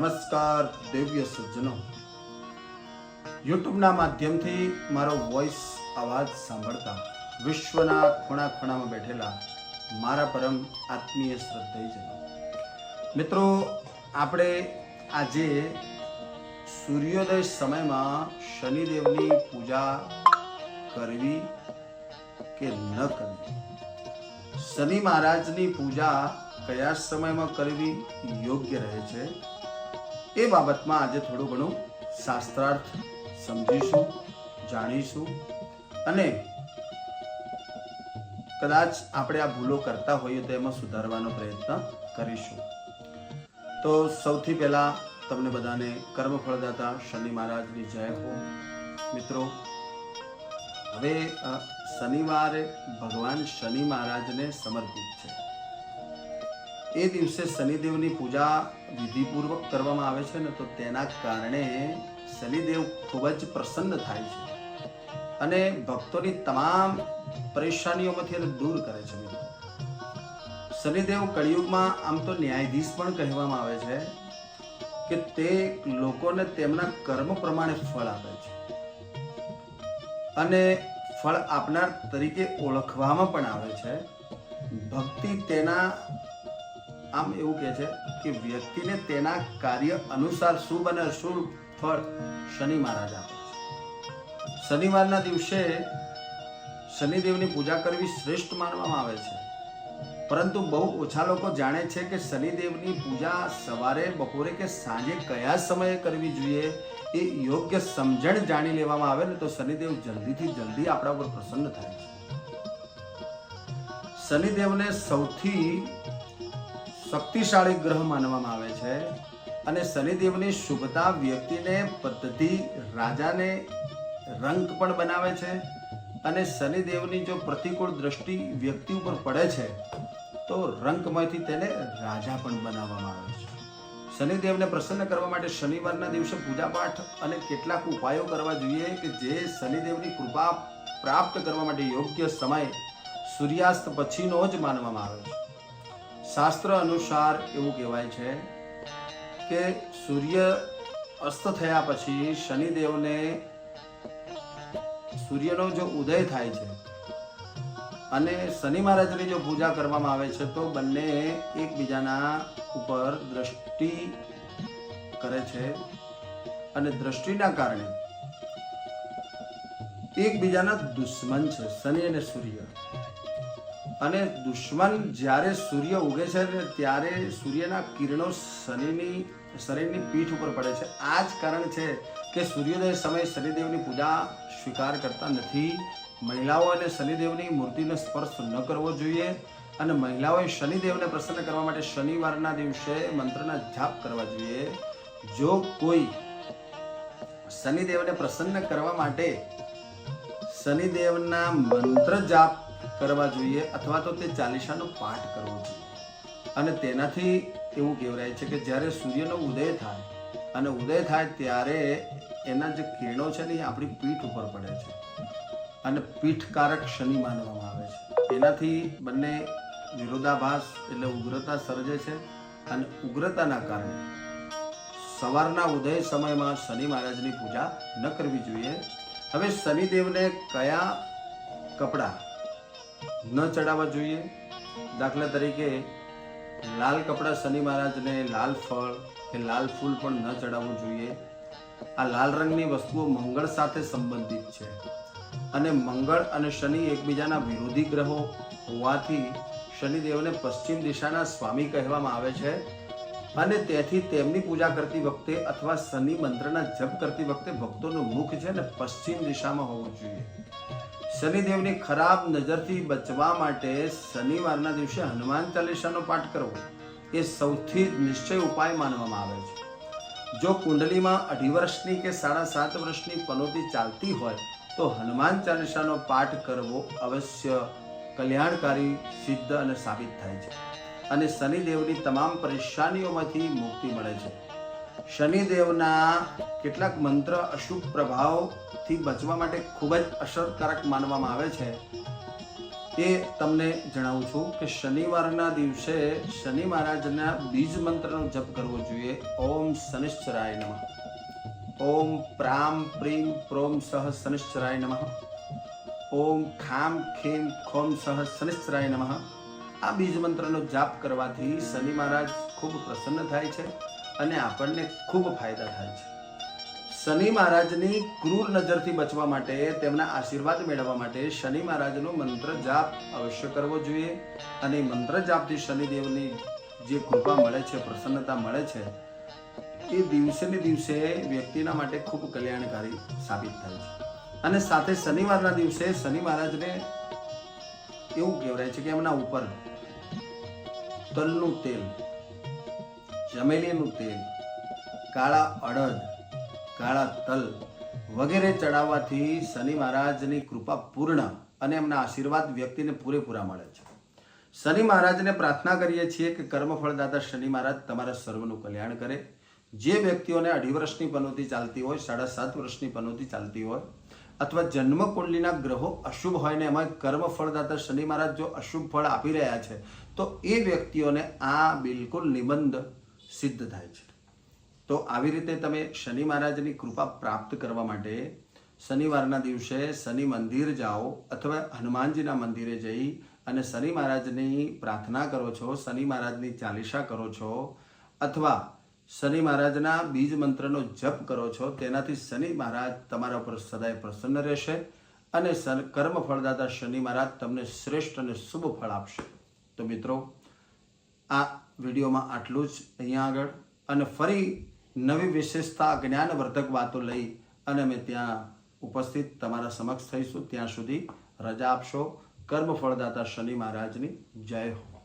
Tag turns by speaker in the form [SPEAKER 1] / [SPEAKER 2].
[SPEAKER 1] નમસ્કાર દિવ્ય સજ્જનો. યુટ્યુબના માધ્યમથી મારો વોઇસ અવાજ સાંભળતા વિશ્વના ખૂણા ખૂણામાં બેઠેલા મારા પરમ આત્મીય શ્રદ્ધાઈજનો મિત્રો, આપણે આજે સૂર્યોદય સમયમાં શનિદેવની પૂજા કરવી કે ન કરવી? શનિ મહારાજની પૂજા કયા સમયમાં કરવી યોગ્ય રહે છે? એ બાબતમાં આજે થોડું ઘણું શાસ્ત્રાર્થ સમજીશું, જાણીશું અને કદાચ આપણે આ ભૂલો કરતા હોઈએ તો એમાં સુધારવાનો પ્રયત્ન કરીશું. તો સૌથી પહેલા તમને બધાને કર્મફળદાતા શનિ મહારાજની જય હો. મિત્રો, હવે શનિવારે ભગવાન શનિ મહારાજને સમર્પિત છે. એ દિવસે શનિદેવની પૂજા વિધિપૂર્વક કરવામાં આવે છે ને, તો તેના કારણે શનિદેવ ખૂબ જ પ્રસન્ન થાય છે. અને ભક્તોની તમામ પરેશાનીઓમાંથી એને દૂર કરે છે શનિદેવ કળિયુગમાં આમ તો ન્યાયાધીશ પણ કહેવામાં આવે છે કે તે લોકોને તેમના કર્મ પ્રમાણે ફળ આપે છે. અને ફળ આપનાર તરીકે ઓળખવામાં પણ આવે છે. ભક્તિ તેના આમ એવું કહે છે કે વ્યક્તિને તેના કાર્ય અનુસાર શુભ અને અશુભ ફળ શનિ મહારાજ આપે શનિવારના દિવસે શનિદેવની પૂજા કરવી શ્રેષ્ઠ માનવામાં આવે છે. પરંતુ બહુ ઓછા લોકો જાણે છે કે શનિદેવની પૂજા સવારે, બપોરે કે સાંજે કયા સમયે કરવી જોઈએ એ યોગ્ય સમજણ જાણી લેવામાં આવે ને તો શનિદેવ જલ્દીથી જલ્દી આપણા ઉપર પ્રસન્ન થાય છે. શનિદેવને સૌથી શક્તિશાળી ગ્રહ માનવામાં આવે છે અને શનિદેવની શુભતા વ્યક્તિને, પદ્ધતિ, રાજાને રંક પણ બનાવે છે અને શનિદેવની જો પ્રતિકૂળ દ્રષ્ટિ વ્યક્તિ ઉપર પડે છે, તો રંકમાંથી તેને રાજા પણ બનાવવામાં આવે છે. શનિદેવને પ્રસન્ન કરવા માટે શનિવારના દિવસે પૂજાપાઠ અને કેટલાક ઉપાયો કરવા જોઈએ કે જે શનિદેવની કૃપા પ્રાપ્ત કરવા માટે યોગ્ય સમય, સૂર્યાસ્ત પછીનો જ માનવામાં આવે છે. શાસ્ત્ર અનુસાર એવું કહેવાય છે કે સૂર્ય અસ્ત થયા પછી શનિદેવને સૂર્યનો જો ઉદય થાય છે અને શનિ મહારાજની જો પૂજા કરવામાં આવે છે, તો બંને એકબીજાના ઉપર દ્રષ્ટિ કરે છે અને દ્રષ્ટિના કારણે એકબીજાના દુશ્મન છે, શનિ અને સૂર્ય. અને દુશ્મન જ્યારે સૂર્ય ઉગે છે ત્યારે સૂર્યના કિરણો શનિની શરીરની પીઠ ઉપર પડે છે. આ જ કારણ છે કે સૂર્યોદય સમયે શનિદેવની પૂજા સ્વીકાર કરતા નથી. મહિલાઓ અને શનિદેવની મૂર્તિનો સ્પર્શ ન કરવો જોઈએ અને મહિલાઓએ શનિદેવને પ્રસન્ન કરવા માટે શનિવારના દિવસે મંત્રના જાપ કરવા જોઈએ. જો કોઈ શનિદેવને પ્રસન્ન કરવા માટે શનિદેવના મંત્ર જાપ કરવા જોઈએ અથવા તો તે ચાલીસાનો પાઠ કરવો જોઈએ. અને તેનાથી એવું કહેવાય છે કે જ્યારે સૂર્યનો ઉદય થાય અને ઉદય થાય ત્યારે એના જે કિરણો છે ને એ આપણી પીઠ ઉપર પડે છે. અને પીઠકારક શનિ માનવામાં આવે છે. એનાથી બંને વિરોધાભાસ એટલે ઉગ્રતા સર્જે છે અને ઉગ્રતાના કારણે સવારના ઉદય સમયમાં શનિ મહારાજની પૂજા ન કરવી જોઈએ. હવે શનિદેવને કયા કપડાં ન ચડાવવા જોઈએ. દાખલા તરીકે, લાલ કપડાં શનિ મહારાજને લાલ ફળ કે લાલ ફૂલ પણ ન ચડાવવું જોઈએ. આ લાલ રંગની વસ્તુઓ મંગળ સાથે સંબંધિત છે અને મંગળ અને શનિ એકબીજાના વિરોધી ગ્રહો હોવાથી શનિદેવને પશ્ચિમ દિશાના સ્વામી કહેવામાં આવે છે અને તેથી તેમની પૂજા કરતી વખતે અથવા શનિ મંત્રના જપ કરતી વખતે ભક્તોનું મુખ છે ને પશ્ચિમ દિશામાં હોવું જોઈએ. શનિદેવની ખરાબ નજરથી બચવા માટે શનિવારના દિવસે હનુમાન ચાલીસાનો પાઠ કરવો એ સૌથી નિશ્ચય ઉપાય માનવામાં આવે છે. જો કુંડલીમાં અઢી વર્ષની કે સાડા સાત વર્ષની પનોતી ચાલતી હોય, તો હનુમાન ચાલીસાનો પાઠ કરવો અવશ્ય કલ્યાણકારી, સિદ્ધ અને સાબિત થાય છે. અને શનિદેવની તમામ પરેશાનીઓમાંથી મુક્તિ મળે છે. શનિદેવના કેટલાક મંત્ર અશુભ પ્રભાવથી બચવા માટે ખૂબ જ અસરકારક માનવામાં આવે છે. એ તમને જણાવું છું કે શનિવારના દિવસે શનિ મહારાજના બીજ મંત્રનો જપ કરવો જોઈએ. ઓમ શનિશ્ચરાય નમઃ. ઓમ પ્રામ પ્રીમ પ્રોમ સહ શનિશ્ચરાય નમઃ. ઓમ ખામ ખીમ ખોમ સહ શનિશ્ચરાય નમઃ. આ બીજ મંત્રનો જાપ કરવાથી શનિ મહારાજ ખૂબ પ્રસન્ન થાય છે. અને આપણને ખૂબ ફાયદા થાય છે. શનિ મહારાજની ક્રૂર નજરથી બચવા માટે, તેમના આશીર્વાદ મેળવવા માટે શનિ મહારાજનો મંત્ર જાપ અવશ્ય કરવો જોઈએ. અને મંત્ર જાપથી શનિદેવની જે કૃપા મળે છે, પ્રસન્નતા મળે છે, એ દિવસે ને દિવસે વ્યક્તિના માટે ખૂબ કલ્યાણકારી સાબિત થાય છે. અને સાથે શનિવારના દિવસે શનિ મહારાજને એવું કહેવાય છે કે એમના ઉપર તલનું તેલ ચમેલીનું તેલ, કાળા અડદ, કાળા તલ વગેરે ચડાવવાથી શનિ મહારાજની કૃપા પૂર્ણ અને એમના આશીર્વાદ વ્યક્તિને પૂરેપૂરા મળે છે. શનિ મહારાજને પ્રાર્થના કરીએ છીએ કે કર્મફળદાતા શનિ મહારાજ તમારા સર્વનું કલ્યાણ કરે. જે વ્યક્તિઓને અઢી વર્ષની પનોતી ચાલતી હોય, સાડા સાત વર્ષની પનોતી ચાલતી હોય અથવા જન્મકુંડલીના ગ્રહો અશુભ હોય ને એમાં કર્મફળદાતા શનિ મહારાજ જો અશુભ ફળ આપી રહ્યા છે, તો એ વ્યક્તિઓને આ બિલકુલ નિબંધ સિદ્ધ થાય છે. તો આવી રીતે તમે શનિ મહારાજની કૃપા પ્રાપ્ત કરવા માટે શનિવારના દિવસે શનિ મંદિર જાઓ અથવા હનુમાનજીના મંદિરે જઈ અને શનિ મહારાજની પ્રાર્થના કરો છો, શનિ મહારાજની ચાલીસા કરો છો અથવા શનિ મહારાજના બીજ મંત્રનો જપ કરો છો, તેનાથી શનિ મહારાજ તમારા ઉપર સદાય પ્રસન્ન રહેશે અને કર્મ ફળદાતા શનિ મહારાજ તમને શ્રેષ્ઠ અને શુભ ફળ આપશે. તો મિત્રો, આ વિડીયોમાં આટલું જ. અહીંયા આગળ. અને ફરી નવી વિશેષતા જ્ઞાનવર્ધક વાતો લઈ અને અમે ત્યાં ઉપસ્થિત તમારા સમક્ષ થઈશું. ત્યાં સુધી રજા આપશો. કર્મ ફળદાતા શનિ મહારાજની જય હો.